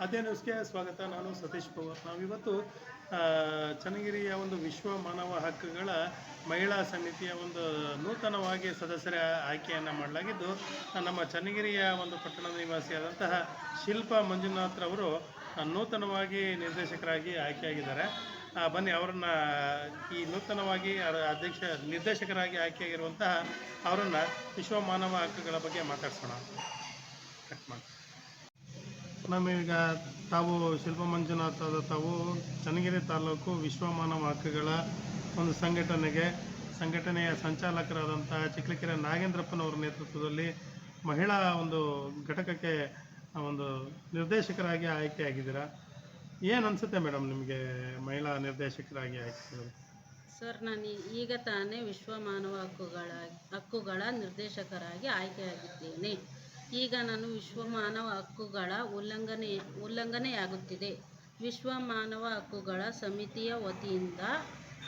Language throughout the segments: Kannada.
ಅದೇ ನ್ಯೂಸ್ಗೆ ಸ್ವಾಗತ. ನಾನು ಸತೀಶ್ ಪವಾರ್. ನಾವಿವತ್ತು ಚನ್ನಗಿರಿಯ ಒಂದು ವಿಶ್ವ ಮಾನವ ಹಕ್ಕುಗಳ ಮಹಿಳಾ ಸಮಿತಿಯ ಒಂದು ನೂತನವಾಗಿ ಸದಸ್ಯರ ಆಯ್ಕೆಯನ್ನು ಮಾಡಲಾಗಿದ್ದು, ನಮ್ಮ ಚನ್ನಗಿರಿಯ ಒಂದು ಪಟ್ಟಣದ ನಿವಾಸಿಯಾದಂತಹ ಶಿಲ್ಪಾ ಮಂಜುನಾಥ್ರವರು ನೂತನವಾಗಿ ನಿರ್ದೇಶಕರಾಗಿ ಆಯ್ಕೆಯಾಗಿದ್ದಾರೆ. ಬನ್ನಿ, ಅವರನ್ನ, ಈ ನೂತನವಾಗಿ ಅಧ್ಯಕ್ಷ, ನಿರ್ದೇಶಕರಾಗಿ ಆಯ್ಕೆಯಾಗಿರುವಂತಹ ಅವರನ್ನು ವಿಶ್ವ ಮಾನವ ಹಕ್ಕುಗಳ ಬಗ್ಗೆ ಮಾತಾಡ್ಸೋಣ. ಕಟ್ ಮಾಡಿ. ನಮೀಗ ತಾವು ಶಿಲ್ಪ ಮಂಜುನಾಥ್ ತಾವು ಚನ್ನಗಿರಿ ತಾಲೂಕು ವಿಶ್ವಮಾನವ ಹಕ್ಕುಗಳ ಒಂದು ಸಂಘಟನೆಗೆ ಸಂಘಟನೆಯ ಸಂಚಾಲಕರಾದಂತಹ ಚಿಕ್ಕಲಿಕೆರೆ ನಾಗೇಂದ್ರಪ್ಪನವರ ನೇತೃತ್ವದಲ್ಲಿ ಮಹಿಳಾ ಒಂದು ಘಟಕಕ್ಕೆ ಒಂದು ನಿರ್ದೇಶಕರಾಗಿ ಆಯ್ಕೆ ಆಯ್ಕೆಯಾಗಿದ್ದೀರಾ? ಏನು ಅನಿಸುತ್ತೆ ಮೇಡಮ್ ನಿಮಗೆ ಮಹಿಳಾ ನಿರ್ದೇಶಕರಾಗಿ ಆಯ್ಕೆ? ಸರ್, ನಾನು ಈಗ ತಾನೇ ವಿಶ್ವ ಮಾನವ ಹಕ್ಕುಗಳ ಹಕ್ಕುಗಳ ನಿರ್ದೇಶಕರಾಗಿ ಆಯ್ಕೆಯಾಗಿದ್ದೇನೆ. ಈಗ ನಾನು ವಿಶ್ವ ಮಾನವ ಹಕ್ಕುಗಳ ಉಲ್ಲಂಘನೆ, ಉಲ್ಲಂಘನೆಯಾಗುತ್ತಿದೆ. ವಿಶ್ವ ಮಾನವ ಹಕ್ಕುಗಳ ಸಮಿತಿಯ ವತಿಯಿಂದ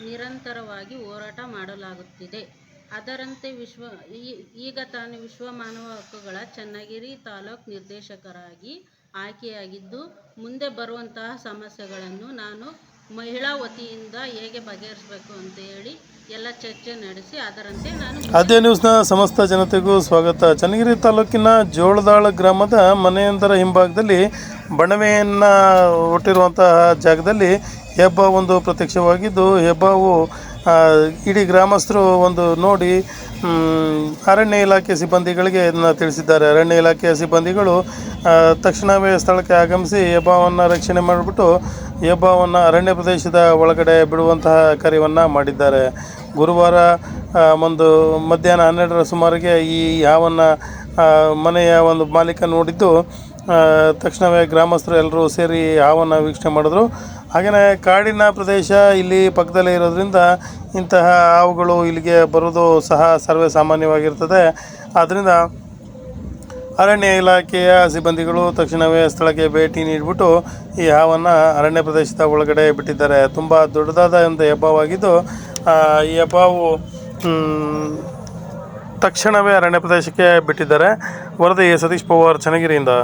ನಿರಂತರವಾಗಿ ಹೋರಾಟ ಮಾಡಲಾಗುತ್ತಿದೆ. ಅದರಂತೆ ವಿಶ್ವ ಈಗ ತಾನು ವಿಶ್ವ ಮಾನವ ಹಕ್ಕುಗಳ ಚನ್ನಗಿರಿ ತಾಲೂಕು ನಿರ್ದೇಶಕರಾಗಿ ಆಯ್ಕೆಯಾಗಿದ್ದು, ಮುಂದೆ ಬರುವಂತಹ ಸಮಸ್ಯೆಗಳನ್ನು ನಾನು ಮಹಿಳಾ ವತಿಯಿಂದ ಹೇಗೆ ಬಗೆಹರಿಸಬೇಕು ಅಂತ ಹೇಳಿ ಎಲ್ಲ ಚರ್ಚೆ ನಡೆಸಿ ಅದರಂತೆ ನಾನು ಆದ್ಯ ನ್ಯೂಸ್ನ ಸಮಸ್ತ ಜನತೆಗೂ ಸ್ವಾಗತ. ಚನ್ನಗಿರಿ ತಾಲೂಕಿನ ಜೋಳದಾಳ ಗ್ರಾಮದ ಮನೆಯೊಂದರ ಹಿಂಭಾಗದಲ್ಲಿ ಬಣವೆಯನ್ನು ಹುಟ್ಟಿರುವಂತಹ ಜಾಗದಲ್ಲಿ ಹೆಬ್ಬ ಒಂದು ಪ್ರತ್ಯಕ್ಷವಾಗಿದ್ದು, ಹೆಬ್ಬಾವು ಇಡೀ ಗ್ರಾಮಸ್ಥರು ಒಂದು ನೋಡಿ ಅರಣ್ಯ ಇಲಾಖೆ ಸಿಬ್ಬಂದಿಗಳಿಗೆ ಇದನ್ನು ತಿಳಿಸಿದ್ದಾರೆ. ಅರಣ್ಯ ಇಲಾಖೆಯ ಸಿಬ್ಬಂದಿಗಳು ತಕ್ಷಣವೇ ಸ್ಥಳಕ್ಕೆ ಆಗಮಿಸಿ ಹೆಬ್ಬಾವನ್ನು ರಕ್ಷಣೆ ಮಾಡಿಬಿಟ್ಟು ಹೆಬ್ಬಾವನ್ನು ಅರಣ್ಯ ಪ್ರದೇಶದ ಒಳಗಡೆ ಬಿಡುವಂತಹ ಕಾರ್ಯವನ್ನು ಮಾಡಿದ್ದಾರೆ. ಗುರುವಾರ ಒಂದು ಮಧ್ಯಾಹ್ನ ಹನ್ನೆರಡರ ಸುಮಾರಿಗೆ ಈ ಯಾವನ್ನು ಮನೆಯ ಒಂದು ಮಾಲೀಕ ನೋಡಿದ್ದು ತಕ್ಷಣವೇ ಗ್ರಾಮಸ್ಥರು ಎಲ್ಲರೂ ಸೇರಿ ಹಾವನ್ನು ವೀಕ್ಷಣೆ ಮಾಡಿದ್ರು. ಹಾಗೆಯೇ ಕಾಡಿನ ಪ್ರದೇಶ ಇಲ್ಲಿ ಪಕ್ಕದಲ್ಲೇ ಇರೋದ್ರಿಂದ ಇಂತಹ ಹಾವುಗಳು ಇಲ್ಲಿಗೆ ಬರೋದು ಸಹ ಸರ್ವೇ ಸಾಮಾನ್ಯವಾಗಿರ್ತದೆ. ಆದ್ದರಿಂದ ಅರಣ್ಯ ಇಲಾಖೆಯ ಸಿಬ್ಬಂದಿಗಳು ತಕ್ಷಣವೇ ಸ್ಥಳಕ್ಕೆ ಭೇಟಿ ನೀಡಿಬಿಟ್ಟು ಈ ಹಾವನ್ನು ಅರಣ್ಯ ಪ್ರದೇಶದ ಒಳಗಡೆ ಬಿಟ್ಟಿದ್ದಾರೆ. ತುಂಬ ದೊಡ್ಡದಾದ ಒಂದು ಹೆಬ್ಬಾವಾಗಿದ್ದು ಈ ಹೆಬ್ಬಾವು ತಕ್ಷಣವೇ ಅರಣ್ಯ ಪ್ರದೇಶಕ್ಕೆ ಬಿಟ್ಟಿದ್ದಾರೆ. ವರದಿ ಸತೀಶ್ ಪವಾರ್, ಚನ್ನಗಿರಿಯಿಂದ.